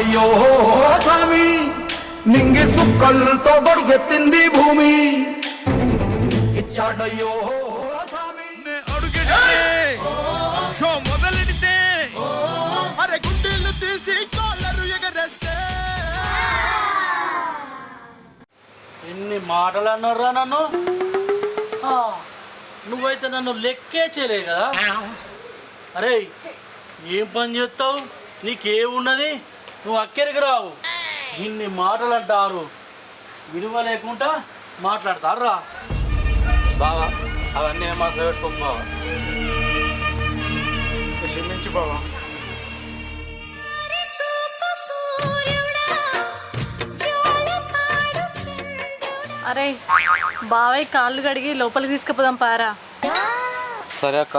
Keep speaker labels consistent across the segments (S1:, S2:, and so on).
S1: చాడయ్యో స్వామి నింగి సుక్కలతో గొడుగెత్తింది భూమి. ఇచ్చాడయ్యో స్వామి.
S2: షో మొదలెడితే
S3: అరే గుండెలు తీసి కాలరు ఎగరేస్తే.
S4: ఎన్ని మాటలు అన్నారా నన్ను? ఆ, నువ్వైతే నన్ను లెక్కే చేయలే కదా? అరే ఏం పని చేస్తావు? నీకేమున్నది? నువ్వు అక్కడికి రావు. ఇన్ని మాటలు అంటారు విలువ లేకుండా మాట్లాడతారు రా
S5: బావా అవన్నీ మా పెట్టుకోకు బావా. క్షమించు బావా.
S6: అరే బావయ్య కాళ్ళు కడిగి లోపలికి తీసుకుపోదాం పారా.
S5: సరే అక్క.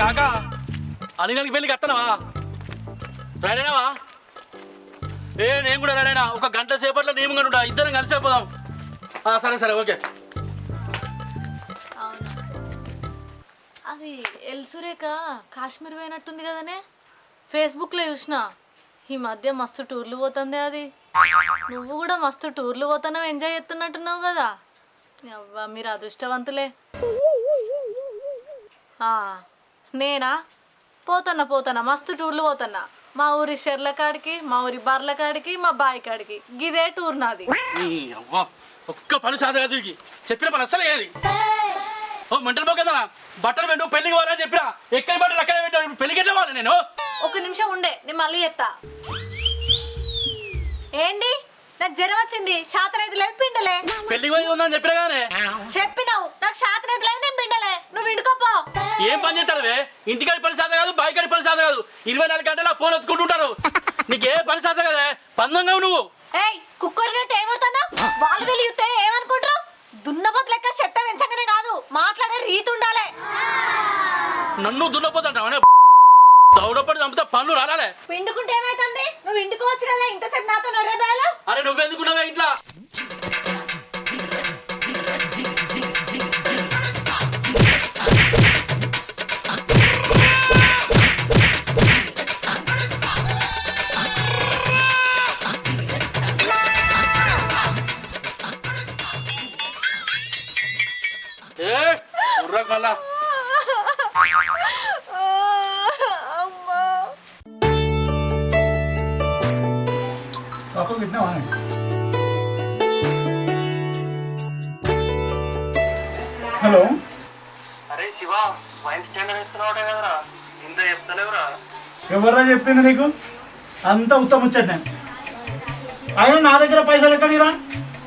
S4: కాక అనిగలికి పెళ్ళికి వస్తానవా రాడేనావా ఏ నేను కూడా రాడేనా ఒక గంట సేపట్లో నేను కూడా ఉంటా. ఇద్దరం కలిసి అయిపోదాం ఆ, సరే సరే ఓకే.
S6: అది ఎల్సురేఖ కాశ్మీర్ పోయినట్టుంది కదనే? ఫేస్బుక్లో చూసిన. ఈ మధ్య మస్తు టూర్లు పోతుంది అది. నువ్వు కూడా మస్తు టూర్లు పోతున్నావు ఎంజాయ్ చేస్తున్నట్టున్నావు కదా. అవ్వా మీరు అదృష్టవంతులే. ఆ, నేనా? పోతున్నా పోతున్నా. మస్తు టూర్లు పోతున్నా. మా ఊరి షెర్ల కాడికి మా ఊరి బర్ల కాడికి మా బాయి కాడికి. గిదే టూర్ నాది.
S4: ఒక్క పని సాధ కాదు వీడికి. చెప్పిన పని అస్సలే ఏది? ఓ మంటలు పో కదా బట్టలు పెట్టు పెళ్ళికి పోవాలని చెప్పిరా ఎక్కడి బట్టలు అక్కడే పెట్టాను పెళ్ళికి ఎట్లా పోవాలి నేను?
S6: ఒక నిమిషం ఉండే నేను మళ్ళీ ఎత్తా. ఏంటి? నాకు జ్వరం వచ్చింది. శాతనైతే లేదు పిండలే.
S4: పెళ్ళికి పోయి ఉందని చెప్పినా కానీ
S6: చెప్పినావు. నాకు శాతనైతే లేదు నేను పిండలే. నువ్వు ఇండుకోపో
S4: ఏం పని చేస్తారువే? ఇంటికాడి పని సాధ కాదు బాయికాడి పని సాధ కాదు. ఇరవై నాలుగు గంటల ఫోన్ ఎత్తుకుంటుంటారు. నీకే పని సాధ కదా? పందంగా నువ్వు.
S6: ఏయ్ కుక్కర్నట్టు ఏమడుతున్నావు వాళ్ళు చూస్తే ఏమనుకుంటారు? దున్నపోతు లెక్క చెత్త పెంచకనే కాదు. మాట్లాడే రీతి ఉండాలి.
S4: నన్ను దున్నపోతుంటావు దౌడపడి చంపితే పనులు రాలే
S6: పిండుకుంటే ఏమైతుంది? నువ్వు ఇండుకోవచ్చు కదా ఇంతసేపు నాతో నర్రబేలు
S4: అరే నువ్వెందుకున్నావే ఇంట్లో?
S5: హలో.
S7: అరే శివ వైన్ స్టాండర్ ఇస్తున్నావు కదరా? ఇంత చెప్తలేవురా.
S5: ఎవర్రా చెప్పింది నీకు? అంత ఉత్తమ ముచ్చట అయినా నా దగ్గర పైసలు ఎక్కడిరా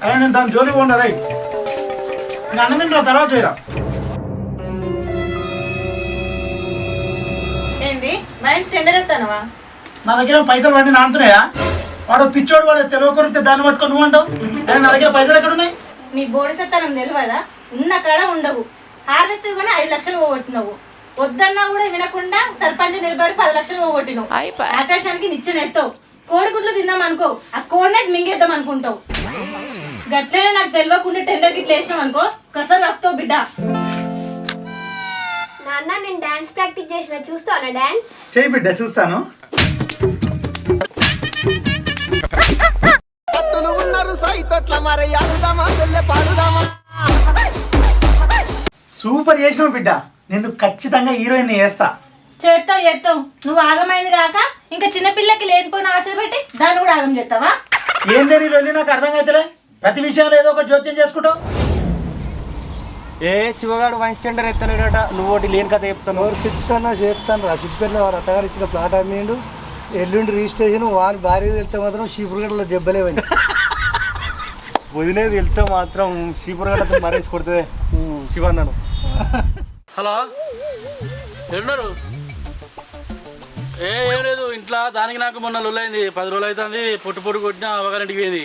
S5: అయినా నేను దాని జోలికి పోండా రై నేను అన్నదింటా తర్వాత చేయరా?
S8: ఏంది? మైండ్ టెండర్ ఎత్తానవా?
S5: నా దగ్గర పైసలు పడి నానుతున్నాయా వాడు పిచ్చోడు వాడు తెలియకొరితే దాన్ని పట్టుకొని నువ్వు అంటావు? నా దగ్గర పైసలు ఎక్కడున్నాయి?
S8: నీ బోడి సత్తానం తెలియదా ఉన్న కాడ ఉండవు. హార్వెస్ట్ కానీ ఐదు లక్షలు పోగొట్టినవు. వద్దన్నా కూడా వినకుండా సర్పంచ్ నిలబడి పది లక్షలు పోగొట్టినవు. ఆకాశానికి నిచ్చెన ఎత్తావు. కోడిగుడ్లు తిందాం అనుకో ఆ కోడినే మింగేద్దాం అనుకుంటావు. గట్లనే నాకు తెలియకుండా టెండర్ గిట్ల వేసినావు అనుకో కసరు రక్తావు బిడ్డ.
S9: నాన్న నేను డాన్స్ ప్రాక్టీస్ చేసిన. చూస్తావా డాన్స్?
S5: చేయి బిడ్డ చూస్తాను.
S3: పట్టులు ఉన్నారు సైతొట్ల మరి ఆడుదామా సెల్లె పాడుదామా?
S5: సూపర్ చేసినావు బిడ్డ. నేను ఖచ్చితంగా హీరోయిన్ చేస్తా.
S8: చేస్తావు చేస్తావు నువ్వు ఆగమైంది కాక ఇంకా చిన్నపిల్లకి లేనిపోయిన ఆశలు పెట్టి దాన్ని కూడా ఆగం చేస్తావా?
S5: ఏందే నీ వెళ్ళి నాకు అర్థం అవుతలే ప్రతి విషయంలో ఏదో ఒకటి జోక్యం చేసుకుంటావు.
S7: ఏ శివగాడు వైన్ స్టాండర్ ఎత్తలేడట. నువ్వు ఒకటి లేని కథ చెప్తాను.
S10: పిచ్చన్న చేస్తాను రా. సిద్దిపేటలో వారు అత్తగారు ఇచ్చిన ప్లాట్ అమ్మిండు ఎల్లుండి రిజిస్ట్రేషన్ వారి భార్య వెళ్తే మాత్రం చీపురుగడ్డలో దెబ్బలేవండి.
S7: వదిలే వెళ్తే మాత్రం శీపురగడ్డతో మరేసి కొడుతుంది. శివన్నను
S4: హలో? ఎన్నారు ఏ ఏం లేదు ఇంట్లో దానికి నాకు మొన్న లొల్లైంది. పది రోజులు అవుతుంది పొట్టు పొట్టు కొట్టిన అవగారింటికి పోయింది.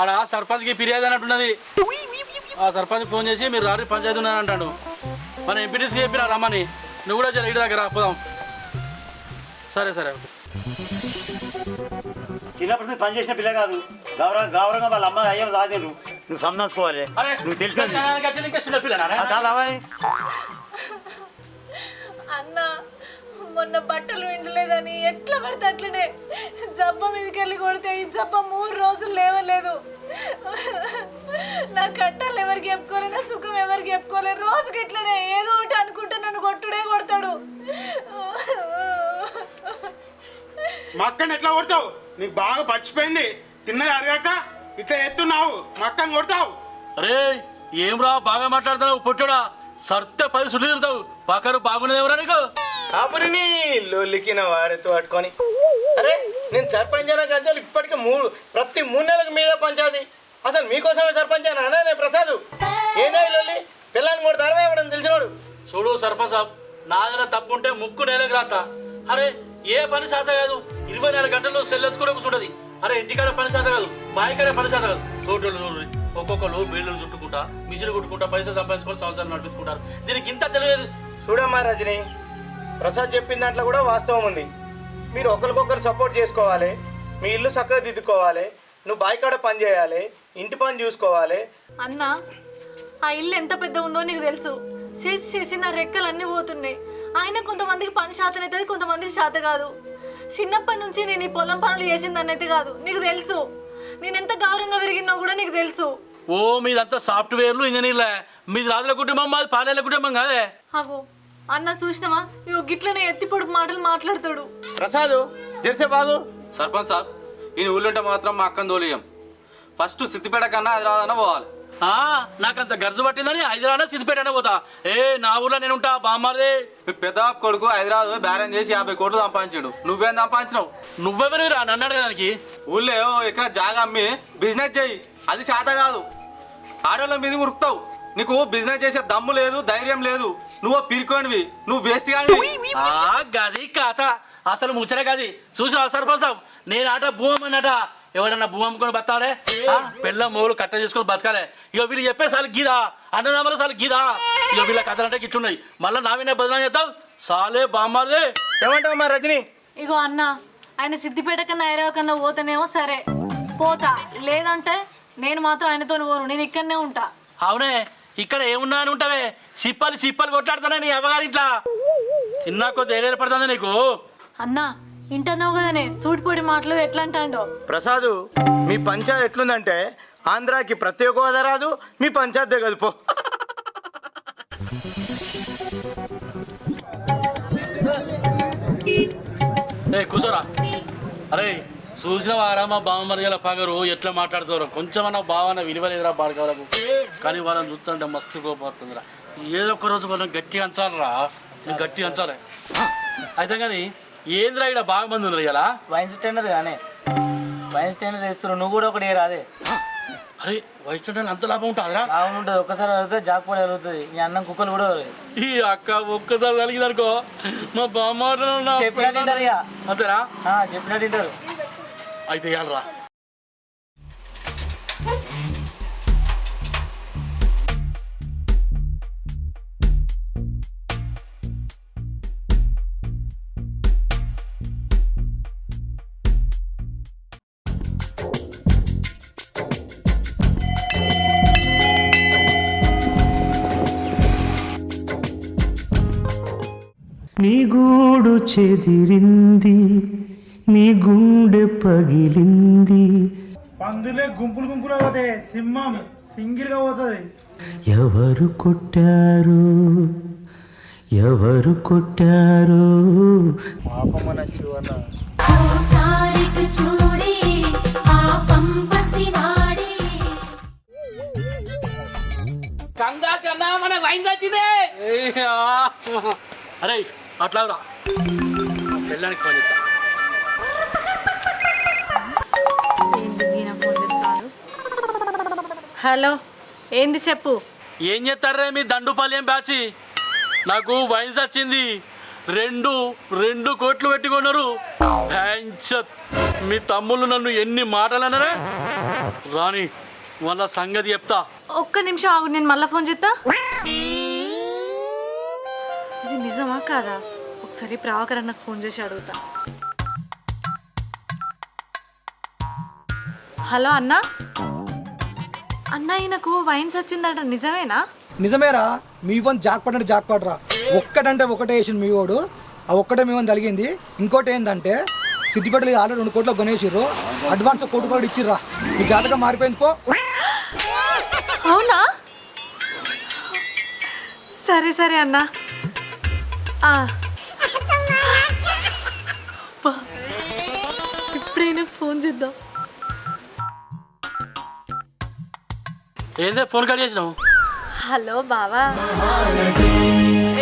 S4: ఆడ సర్పంచ్కి ఫిర్యాదు అన్నట్టున్నది ఆ సర్పంచ్ ఫోన్ చేసి మీరు రారి పంచాయతీ ఉన్నది అంటాడు మన ఎంపీటీసీ చెప్పిన రమ్మని. నువ్వు కూడా ఇంటి దగ్గర పోదాం. సరే సరే.
S5: చిన్నప్పటి నుంచి పని చేసిన పిల్ల కాదు. గౌరవ గౌరవంగా వాళ్ళ అమ్మ అయ్యో సాధిండ్రు. నువ్వు సంధాసుకోవాలి
S4: అరే
S5: నువ్వు తెలుసు.
S4: ఇంకా చిన్న
S5: చాలా.
S6: అన్న మొన్న బట్టలు విండలేదని ఎట్లా పడితే అట్లనే జబ్బ మీదకి వెళ్ళి కొడితే ఈ జబ్బ మూడు రోజులు లేవలేదు. నా కట్టాలు ఎవరికి చెప్పుకోలే నా సుఖం ఎవరికి చెప్పుకోలే రోజుకి ఇట్లనే ఏదో ఒకటి అనుకుంటే నన్ను కొట్టుడే కొడతాడు.
S2: మా అక్కని ఎట్లా కొడతావు? నీకు బాగా పచ్చిపోయింది తిన్నది అరగాక ఇట్లా ఎత్తున్నావు. మా అక్కని కొడతావు.
S4: అరే ఏం రా బాగా మాట్లాడుతున్నావు పొట్టుడా? సర్తే పది సుళ్ళు తిరుగుతావు. పక్కరు బాగున్నది ఎవరా నీకు?
S7: కాపురిని లొల్లికిన వారితో పట్టుకొని. అరే నేను సర్పంచ్ అయినా గంటలు ఇప్పటికే మూడు ప్రతి మూడు నెలలకు మీద పంచాది అసలు మీకోసమే సర్పంచ్ అయినా? అనే ప్రసాద్. ఏనా లొల్లి పిల్లని కూడా ధరవే ఇవ్వడం తెలిసినవాడు
S4: చూడు సర్పంచ్ సాబ్ నాదన తప్పు ఉంటే ముక్కు నేలకు రాత. అరే ఏ పని సాధ కాదు. ఇరవై నాలుగు గంటలు సెల్ ఎత్తుకునే కూర్చుంటది. అరే ఇంటికాడ పని సాధ కాదు. బాయికాడ పని సాధ కాదు. తోటలు ఒక్కొక్కరు బిల్లులు చుట్టుకుంటా మిషన్ కుట్టుకుంటా పైసలు సంపాదించుకొని సంవత్సరాలు నడిపించుకుంటారు. దీనికి ఇంత తెలియదు.
S7: చూడమ్మా రజని ప్రసాద్ చెప్పిన దాంట్లో కూడా వాస్తవం ఉంది. మీరు ఒకరికొకరు సపోర్ట్ చేసుకోవాలి. మీ ఇల్లు చక్కగా దిద్దుకోవాలి. నువ్వు బాయికాడ పని చేయాలి. ఇంటి పని చూసుకోవాలి.
S6: అన్న ఆ ఇల్లు ఎంత పెద్ద ఉందో నీకు తెలుసు. చేసి చేసి నా రెక్కలు అన్నీ పోతున్నాయి. ఆయన కొంతమందికి పని శాతం అవుతుంది కొంతమందికి శాత కాదు. చిన్నప్పటి నుంచి నేను ఈ పొలం పనులు చేసిందని అయితే కాదు. నీకు తెలుసు. నేను ఎంత గౌరవంగా పెరిగినా కూడా నీకు తెలుసు.
S4: ఓ మీదంతా సాఫ్ట్వేర్లు ఇంజనీర్లే మీది రాజుల కుటుంబం మాది పాలేళ్ళ కుటుంబం కాదే?
S6: అగో అన్న చూసినావా? ఇగో గిట్లనే ఎత్తి పొడుపు మాటలు మాట్లాడతాడు.
S7: ప్రసాద్ జరిసే బాగు.
S11: సర్పంచ్ సాబ్ ఈ ఊళ్ళుంటే మాత్రం మా అక్కని తోలియం ఫస్ట్ సిద్దిపేట కన్నా హైదరాబాద్ అన్న పోవాలి.
S4: నాకంత గర్జు పట్టిందని హైదరాబాద్ సిద్దిపేట పోతా. ఏ నా ఊర్లో నేను ఉంటా బామ్మారిదే
S11: పెద్ద కొడుకు హైదరాబాద్ బేరం చేసి యాభై కోట్లు సంపాదించాడు. నువ్వేం సంపాదించినావు?
S4: నువ్వెవరు రా? నన్ను అడగడానికి
S11: ఊళ్ళో ఇక్కడ జాగా అమ్మి బిజినెస్ చేయి. అది చేత కాదు. ఆడోళ్ళ మీద ఉరుకుతావు. నీకు బిజినెస్ చేసే దమ్ము లేదు ధైర్యం లేదు. నువ్వు పిరికోనివి. నువ్వు వేస్ట్ కానీ
S4: ఆ గది కథ అసలు ముచ్చట గది. చూసా సర్పంచ్? నేను ఆట భూమి అన్నట ఎవడన్నా భూమి అమ్ముకొని బతాడే పెళ్ళ మోలు కట్ట చేసుకొని బతకాలే. ఇక వీళ్ళు చెప్పే సార్లు గీదా. అన్నదమ్ముల సార్లు గీదా. ఇక వీళ్ళ కథలు అంటే గిట్లున్నాయి. మళ్ళీ నా వినే బదనాలు చేస్తావు? సాలే బామ్మారిదే.
S7: ఏమంటావు మా రజని?
S6: ఇగో అన్న ఆయన సిద్దిపేట కన్నా ఐరావ కన్నా పోతేనేమో సరే. పోతా. లేదంటే నేను మాత్రం ఆయనతో పోను. నేను ఇక్కడనే ఉంటా.
S4: అవునే. ఇక్కడ ఏమున్నా అని ఉంటావే? సిప్పలు సిప్పలు కొట్లాడుతానే నీ అవ్వగారింట్లా. చిన్న కొద్ది ఏరేరు పడుతుంది నీకు.
S6: అన్నా ఇంటన్నావు కదనే సూటిపోటి మాటలు ఎట్లా అంటాడో
S7: ప్రసాద్ మీ పంచాయత్ ఎట్లుందంటే ఆంధ్రాకి ప్రత్యేక హోదా రాదు మీ పంచాయతీ కలుపు
S4: ఏ కూర్చోరా అరే చూసిన వారా మా బావమరిగల పగరు ఎట్లా మాట్లాడుతారు. కొంచెమన్నా భావన విలువలేదురా బాడకవలకు కానీ వాళ్ళని చూస్తుంటే మస్తు కోపడుతుందిరా ఏదో ఒక రోజు వాళ్ళని గట్టి అంచాలరా. గట్టి అంచాలి. అయితే కానీ ఏంద్రా ఇక్కడ బాగా మంది ఉన్నారు ఇలా
S12: వైన్ స్టాండర్ కానీ వైన్ స్టాండర్ వేస్తున్నావు నువ్వు కూడా ఒకటి రాదే
S4: అరే వయసు ఉంటే అంత లాభం ఉంటుందిరా?
S12: లాభం ఉంటుంది ఒక్కసారి వెళ్తే జాక్పాడు వెళ్తుంది నీ అన్నం కుక్కలు కూడా.
S4: ఈ అక్క ఒక్కసారి కలిగింది అనుకో మా బామ్మ
S12: చెప్పినట్టు ఇక.
S4: అంతేరా
S12: చెప్పినట్టు
S4: అయితే ఇవ్వాలరా
S13: చెదిరింది నీ గుండె పగిలింది.
S5: పందులే గుంపులు గుంపులు పోతాయి సింహం సింగిల్గా పోతుంది.
S13: ఎవరు కొట్టారు? ఎవరు కొట్టారు?
S10: పాపం మన శివన్న
S9: చూడే ఆ పంపసి వాడే
S12: కంగారు అన్నా మనకు వైన్ వచ్చిందే
S4: అరే అట్లా రా. పెళ్ళానికి పని చేస్తా.
S6: హలో ఏంది చెప్పు?
S4: ఏం చేస్తారా మీ దండుపల్లి ఏం బ్యాచి? నాకు వైన్స్ వచ్చింది. రెండు రెండు కోట్లు పెట్టుకున్నారు మీ తమ్ముళ్ళు నన్ను ఎన్ని మాటలు అన్నారా? రాని వాళ్ళ సంగతి చెప్తా.
S6: ఒక్క నిమిషం ఆగు నేను మళ్ళీ ఫోన్ చేస్తా. ఇది నిజమా కాదా? ఒకసారి ప్రభాకర్ అన్నకు ఫోన్ చేసి అడుగుతా. హలో అన్న? అన్న ఈయనకు వైన్స్ వచ్చిందట నిజమేనా?
S14: నిజమేరా మీ వన్ జాక్ పడ్డాడు జాక్ పడరా ఒక్కటంటే ఒకటే వేసిండు మీ వాడు. ఆ ఒక్కటే మీ వన్ తగిలింది ఇంకోటి ఏంటంటే సిద్దిపేటలో ఆల్రెడీ రెండు కోట్లు కొనేసిర్రు. అడ్వాన్స్ కోటి కూడా ఇచ్చిర్రా. మీ జాతకం మారిపోయింది పో.
S6: అవునా? సరే సరే అన్న. ఇప్పుడైనా ఫోన్ చేద్దాం.
S4: ఏందే ఫోన్ కట్ చేసినావు?
S6: హలో బావా.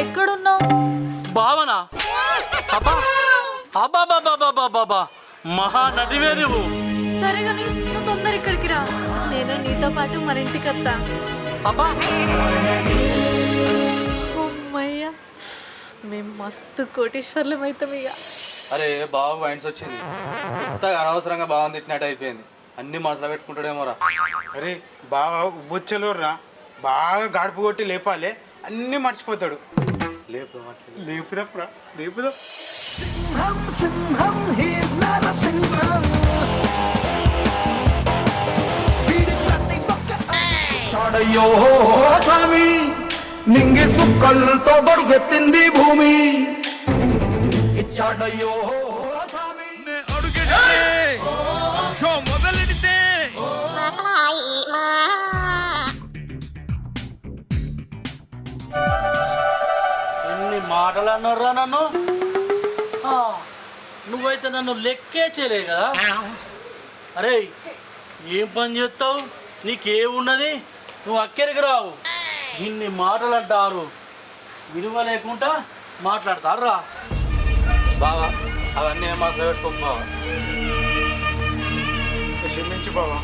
S6: ఎక్కడున్నావు?
S4: బావనా? అబ్బా అబ్బా బాబా బాబా బాబా మహా నటివే నువ్వు.
S6: సరే కానీ నువ్వు తొందర ఇక్కడికి రా. నేను నీతో పాటు మన ఇంటికి వస్తా.
S4: అబ్బా.
S6: మేము మస్తు కోటీశ్వర్లం అవుతాం ఇక.
S11: అరే బావ వైన్స్ వచ్చింది. కొత్తగా అనవసరంగా బాగా తిట్టినట్టు అయిపోయింది. అన్ని మనసులో పెట్టుకుంటాడేమోరా.
S2: అరే బాగా బుచ్చలు రా బాగా గడుపు కొట్టి లేపాలి. అన్నీ మర్చిపోతాడు.
S11: లేపు
S2: లేపుదప్పురా లేపుదా.
S3: సింహం సింహం not a సింహం. వీడి ప్రతి ఒక్క
S1: చాడయ్యో స్వామి! నింగి సుక్కలతో గొడుగెత్తింది భూమి. ఇచ్చాడయ్యో
S3: మొదలెడితే.
S4: ఎన్ని మాటలు అన్నారా నన్ను? ఆ, నువ్వైతే నన్ను లెక్కే చేయలే కదా? అరే ఏం పని చేస్తావు? నీకేమున్నది నువ్వు అక్కడికి రావు. ఇన్ని మాటలు అంటారు విలువ లేకుండా మాట్లాడతారు రా
S11: బావా అవన్నీ ఏం మనసులో పెట్టుకోకు బావా
S2: క్షమించు బాబా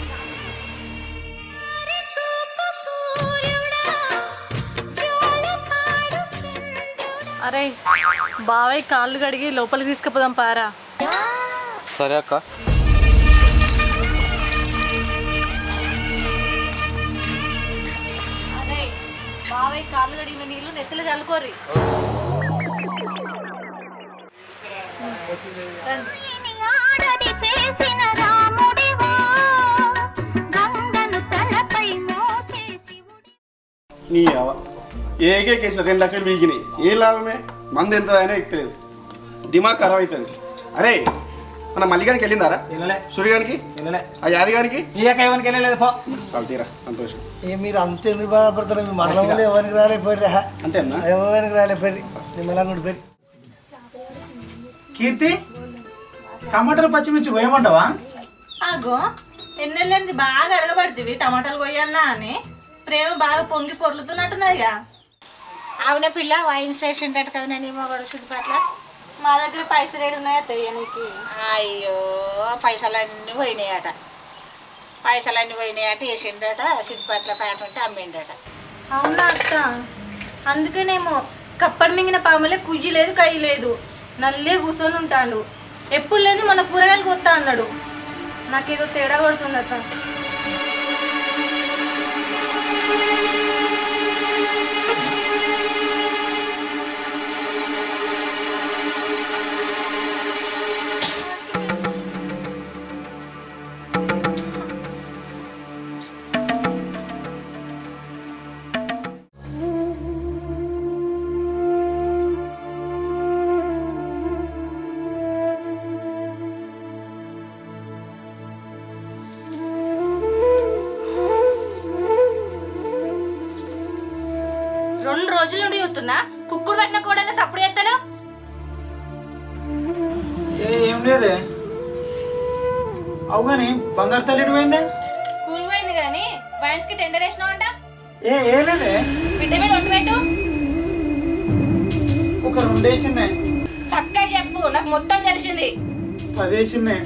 S6: అరే బావయ్య కాళ్ళు కడిగి లోపలికి తీసుకుపోదాం పారా.
S11: సరే అక్క.
S6: కాళ్ళు కడిగిన నీళ్ళు నెత్తలు చల్లుకోర్రి.
S2: నీ అవ ఏకే కేసులో రెండు లక్షలు వీగినాయి ఏ లాభమే? మంది ఎంత అయినా ఎక్కలేదు. దిమాగ్ ఖరాబ్ అవుతుంది. అరే మన మల్లిగానికి వెళ్ళిందారా?
S14: వెళ్ళలే.
S2: సూర్యగానికి?
S14: వెళ్ళలే.
S2: ఆ యాదిగానికి
S14: వెళ్ళలేదు పో.
S2: చాలా తీరా సంతోషం.
S10: ఏ మీరు అంత ఎందుకు బాధపడతారు? మీ మండలంలో ఎవరికి రాలేపోయారు
S2: అంతేనా?
S10: ఎవరికి రాలేపోయి నిమ్మలంగుడి పేరు.
S5: కీర్తి టమాటాలు పచ్చిమిర్చి వేయమంటావా
S8: ఆగో ఎన్నెళ్ళని బాగా అడగబడుతుంది టమాటాలు కొయ్యన్నా అని. ప్రేమ బాగా పొంగి పొర్లుతున్నట్టున్నదిగా.
S15: అవునే పిల్ల వైన్ స్టేషన్ కదా నేను మొగడు సిద్ధిపట్ల
S8: మా దగ్గర పైసలు ఏడు ఉన్నాయో తెలియనికి
S15: అయ్యో పైసలన్నీ పోయినాయట. పైసలన్నీ పోయినాయట వేసిండట సిద్ధిపట్ల ఫ్యాట్ ఉంటే అమ్మిండట.
S8: అవునా అక్క? అందుకనేమో కప్పడి మింగిన పాములే కుజ్జి లేదు కయ్యి లేదు. నల్లే కూర్చొని ఉంటాడు. ఎప్పుడు లేదు మన కూరగాయలు కొత్త అన్నాడు. నాకేదో తేడా కొడుతుంది అక్క. చూస్తున్నా? కుక్కుడు పట్టిన కూడా సప్పుడు చేస్తాను?
S5: ఏ లేదే. అవు కానీ బంగారు తల్లి పోయిందే?
S8: స్కూల్ పోయింది కానీ వైన్స్కి టెండర్ వేసినావంట
S5: ఏ ఏ లేదే.
S8: బిడ్డ మీద ఒట్టు పెట్టు.
S5: ఒక రెండేసిందే
S8: చక్కగా చెప్పు నాకు మొత్తం తెలిసింది.
S5: పదేసిందే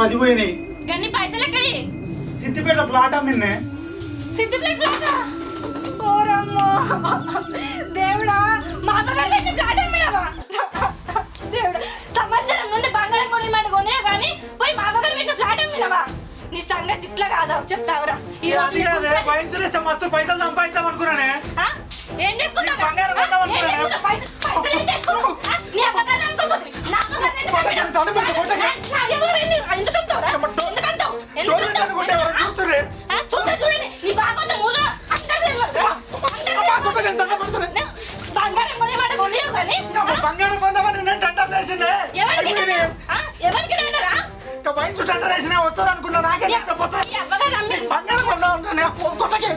S5: పది పోయినాయి.
S8: గన్ని పైసలు ఎక్కడి?
S5: సిద్దిపేట ప్లాట్ అమ్మిందే.
S8: సిద్ధిపేట ఫ్లాటా? ఓరమ్మో దేవుడా మా అమ్మగారు పెట్టిన ఫ్లాట్ అమ్మినావా దేవుడా సంవత్సరం నుండి బంగారం కొని మాట కొనే కానీ పోయి మా అమ్మగారు పెట్టిన ఫ్లాట్ అమ్మినవా నీ సంగతి ఇట్లా కాదా చెప్తావురా? ఈ రోజు
S5: మస్తు పైసలు సంపాదిస్తాం అనుకున్నానే?
S8: ఏం చేసుకుంటావు?
S5: బంగారం కొందాం అనుకున్నానే.
S8: పైసలు పైసలు ఏం చేసుకుంటావు? ఆ? నీ అమ్మగారు అనుకోపోతుంది నా అమ్మగారు ఎందుకు
S5: కొట్టకే, దండం పెడతా, కొట్టకే.
S8: నా ఎవరు ఎందుకు అంటావురా ఎందుకు అంటావు ఎందుకు
S5: డోర్
S8: అంటావు?
S5: కొట్టే ఎవరో చూస్తుర్రే.
S8: ఆ, చూస్తా చూడండి నీ బాబాతో మూల అందరికీ తెలియదు. అందరికీ తెలియదు. బంగారం కొనే మాట కొనేవు కానీ
S5: బంగారం కొందామని నేను టెండర్ వేసిందే? ఇంకా వైన్స్ టెండర్ వేసినా వస్తుంది అనుకున్నా నాకే
S8: అమ్మి-
S5: బంగారం కొందాం అనుకున్నా కొట్టకే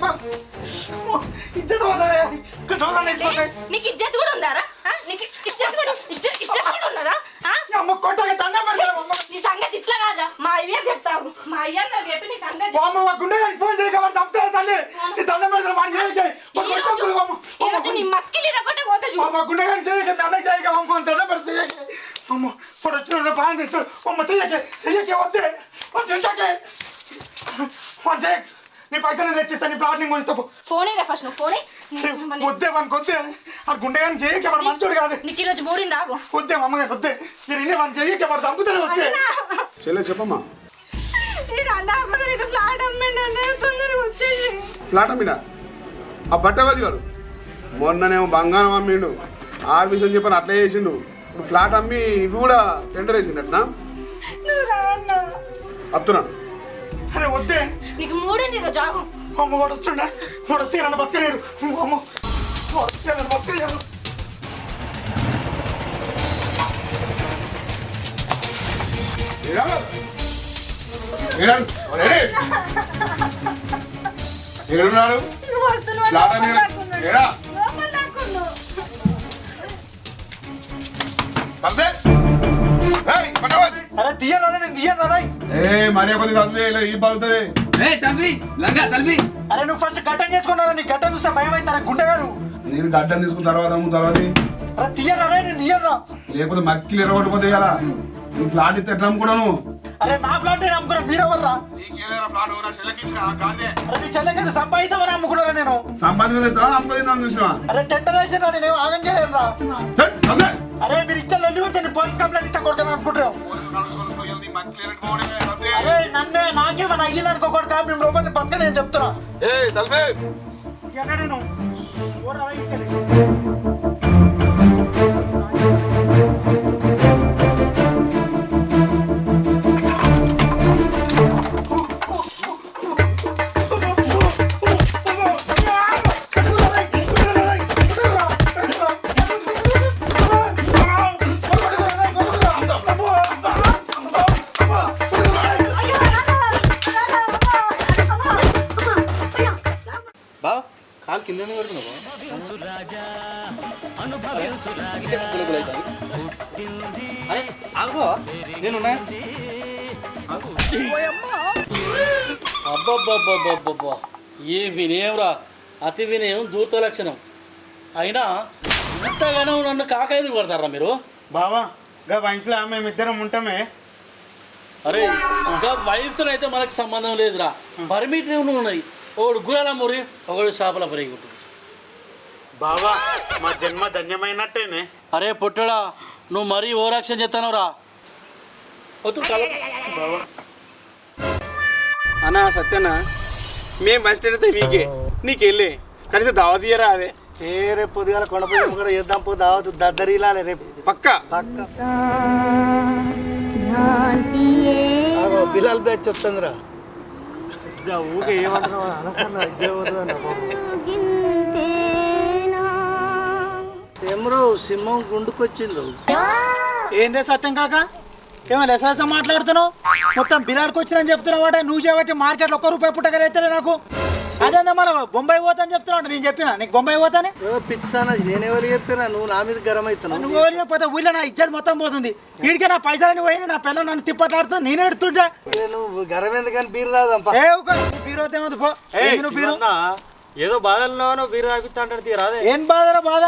S5: ఇద్దరు పోతాయి ఇంకా చూడండి?
S8: నీకు ఇజ్జత్ కూడా ఉందారా? నీకు ఇజ్జత్ కూడా ఇజ్జత్ ఇజ్జత్ కూడా ఉన్నదా?
S5: అమ్మ కొట్టకే దండం పెడతాను అమ్మ.
S8: నీ సంగతి ఇట్లా కాదా మా అయ్యే చెప్తావు. మా అయ్య నాకు చెప్పి నీ సంగతి.
S5: అమ్మ గుండె ఫోన్ చేయక చంపుతాడు తల్లి. దండం పెడతాను వాడు
S8: ఈ రోజు- నీ మక్కిలి రొక్కటే చూడు
S5: అమ్మ గుండె గారికి చేయక మీ అన్నకి చేయక అమ్మ దండం పెడతా చేయకే అమ్మ వాడు వచ్చిన పాలన తీస్తాడు అమ్మ చెయ్యకే చెయ్యకే వద్దే వాడు చెయ్యకే. వాడు చేయక నీ పైసలు నేను తెచ్చిస్తాను నీ ప్లాట్ నేను కొంచుతావు
S8: ఫోన్ ఇరా ఫస్ట్ నువ్వు ఫోన్.
S5: వద్దే వానికి వద్దే ఆ గుండె గారిని చేయక వాడు మంచోడు కాదు.
S8: నీకు ఈరోజు మూడింది ఆగు.
S5: వద్దే మా అమ్మగారు వద్దే. మీరు ఇన్ని వాడిని చెయ్యక వాడు చంపుతాడు వస్తే
S2: చెల్లె చెప్పమ్మా.
S8: ఫ్లాట్ అమ్మండి అన్న తొందరగా వచ్చేసి
S2: ఫ్లాట్ అమ్మినా ఆ బట్టగది గారు మొన్ననేమో బంగారం అమ్మిండు. ఆరు విషయం చెప్పని అట్లా చేసిండు. ఇప్పుడు ఫ్లాట్ అమ్మి ఇవి కూడా టెండర్ వేసిండు అట్నా అత్తున్నా
S5: అరే వద్దే.
S8: నీకు మూడింది ఈరోజు ఆగు
S5: అమ్మ వాడు వస్తుండే. వాడు వస్తే నన్ను బతకలేడు. అమ్మ వస్తే నన్ను బతకలేడు.
S2: ఏడున్నాడు? ఏడా?
S5: అరే తీయరా నేను తీయరా
S2: ఏ మరి కొద్ది తల్లి ఈ బాగుతుంది
S5: అరే నువ్వు ఫస్ట్ గట్టం చేసుకున్నారా? నీ చూస్తే భయం అవుతారా గుండె గారు
S2: నేను గడ్డం తీసుకున్న తర్వాత అమ్ము తర్వాత
S5: అరే తీయరా నేను తీయరా?
S2: లేకపోతే మక్కిలు ఎరగొట్టుకోతే కదా నీ ఫ్లాట్ ఇస్తే ఎట్లా అమ్ముకున్నాను
S5: అరే నా ప్లాట్ నేను అమ్ముకున్నా మీరెవర్రా నీ చెల్లెకైతే సంపాదిద్దామని అమ్ముకున్నారా నేను? అరే టెండర్ వేసినా నేను ఆగం చేయలేనురా? అరే మీరు ఇచ్చే లొల్లి పెడితే నేను పోలీస్ కంప్లైంట్ ఇస్తా కొడుకుని అనుకుంటున్నావు? అరే నన్నే నాకేమైనా అయ్యింది అనుకో కొడుకు మేము రూపాయలు పక్కన నేను చెప్తున్నా.
S2: ఏ తల్పే!
S5: ఎక్కడ నేను?
S11: అరే ఆగో. నేనున్నా
S4: అబ్బబ్బబ్బబ్బబ్బబ్బా. ఏ వినయంరా అతి వినయం దూర్త లక్షణం. అయినా ఇంతగానో నన్ను కాకైదు కొడతారా మీరు?
S5: బావా గా వయసులో మేము ఇద్దరం ఉంటామే.
S4: అరే ఇంకా వయసులో అయితే మనకు సంబంధం లేదురా. పర్మిటివ్ ఉన్నాయి. ఒకడు గురాల మురి ఒకడు చేపల పరిగెట్టు
S5: బావా మా జన్మ ధన్యమైనట్టేనే.
S4: అరే పుట్టడా నువ్వు మరీ ఓరాక్షన్ వద్దు కల
S2: అన్నా సత్యనా మేము బస్ స్టాండ్ అయితే వీకే నీకు వెళ్ళే కనీసం దావ తీయరా అదే.
S10: ఏ రేపు పొద్దుగాల కొండపల్లి కూడా చేద్దాం పో దావతు. దద్దరిలాలే రేపు.
S2: పక్క.
S10: పక్క. బిలాల్ బ్యాచ్ చెప్తుందిరా ఊకే ఏమంటున్నావు అనుకున్నా ఇదే సింహం గుండుకొచ్చింది
S5: ఏందే సత్యం కాక? ఏమో లెసలెస మాట్లాడుతున్నావు? మొత్తం బిలాడ్కి వచ్చినని చెప్తున్నావు అంటే నువ్వు చేయబట్టి మార్కెట్లో ఒక్క రూపాయి పుట్టగలైతే నాకు. అదేందా మన బొంబాయి పోతా అని చెప్తున్నావు నేను చెప్పిన? నీకు బొంబాయి పోతానే?
S10: ఓ పిచ్చానా నేనెవరు చెప్పినా? నువ్వు నా మీద గరం అవుతున్నావు
S5: నువ్వు ఎవరు ఊళ్ళో నా ఇజ్జత్ మొత్తం పోతుంది. వీడికి నా పైసలని పోయింది నా పిల్లలు నన్ను తిప్పట్లాడుతూ నేను ఎడుతుంటే.
S10: నువ్వు గరం ఎందుకని బీరు రాదంపా
S5: ఏ బీరు ఏమవుతుంది పో. నువ్వు బీరు?
S7: ఏదో బాధల్లో బీరు తాపిస్తా అంటే తీరాదే
S5: ఏం బాధరా బాధ?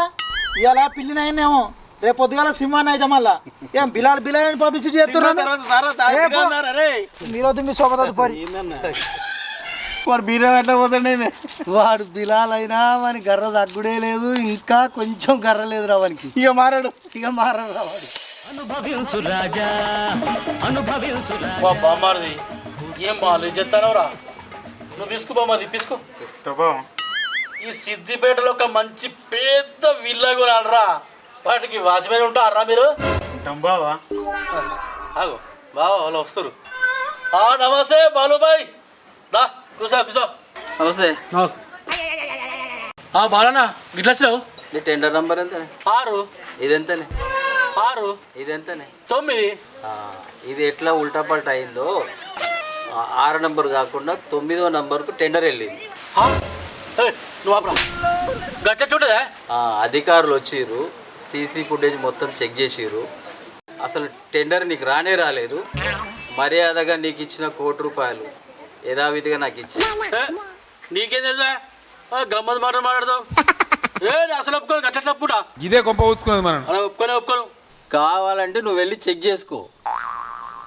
S5: ఇవాళ పిల్లినైనేమో రేపు పొద్దుగాల సింహాన్ని అయితే మళ్ళా. ఏం బిలాల్ బిలాల్ అని పబ్లిసిటీ చేస్తున్నారు? మీరు వద్దు మీ పరి.
S2: వాడు బీరా ఎట్లా పోతాడే
S10: వాడు బిలాల్ అయినా వాని గర్ర తగ్గుడే లేదు ఇంకా కొంచెం గర్ర లేదు రా వానికి.
S2: ఇక మారాడు.
S10: ఇక మారరా వాడు.
S13: అనుభవించు రాజా అనుభవించు
S4: బామ్మారిది. ఏం బాగాలేదు చెప్తానవరా? నువ్వు పిసుకు ఈ సిద్దిపేటలో ఒక మంచి పెద్ద విల్లా కొనాలరా. వాటికి వాచ్మెన్ ఉంటారా మీరు?
S5: బావా.
S4: ఆగు. బావా వాళ్ళు వస్తారు. ఆ నమస్తే బాలుబాయ్. దా కూసా కూసా
S12: నమస్తే.
S4: ఆ బాలనా గిట్ల వచ్చినావు?
S12: నీ టెండర్ నంబర్ ఎంత
S4: ఆరు.
S12: ఇదెంతనే?
S4: ఆరు.
S12: ఇదెంతనే?
S4: తొమ్మిది.
S12: ఆ, ఇది ఎట్లా ఉల్టా పల్టా అయిందో ఆ, ఆరు నంబర్ కాకుండా తొమ్మిదో నంబర్కు టెండర్ వెళ్ళింది.
S4: ఆ? ఏయ్, నువ్వు గట్టెట్టుంటుందా
S12: అధికారులు వచ్చిర్రు. సీసీ ఫుటేజ్ మొత్తం చెక్ చేసిర్రు. అసలు టెండర్ నీకు రానే రాలేదు. మర్యాదగా నీకు ఇచ్చిన కోటి రూపాయలు యథావిధిగా నాకు ఇచ్చి.
S4: నీకేం తెలుసా? ఆ, గమ్మత్ మాట మాట్లాడతావు. ఏ అసలు ఒప్పుకోను ఒప్పుకుంటా.
S11: ఇదే గొప్ప ఊచుకున్నది మనం.
S4: అలా ఒప్పుకొని ఒప్పుకోను.
S12: కావాలంటే నువ్వు వెళ్ళి చెక్ చేసుకో.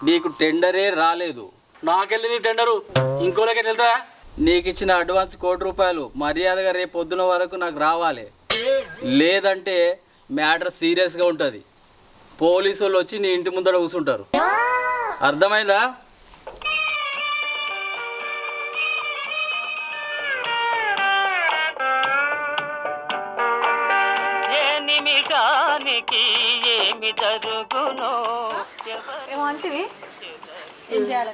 S12: నీకు టెండరే రాలేదు.
S4: నాకెళ్ళింది టెండరు. ఇంకోలకి వెళ్తా
S12: నీకు ఇచ్చిన అడ్వాన్స్ కోటి రూపాయలు మర్యాదగా రేపు పొద్దున వరకు నాకు రావాలి. లేదంటే మ్యాటర్ సీరియస్గా ఉంటుంది. పోలీసు వాళ్ళు వచ్చి నీ ఇంటి ముందర కూర్చుంటారు అర్థమైందా?
S13: ఏ నిమిషానికి ఏమి జరుగునో?
S6: ఏమంటివి ఏం చేయాలి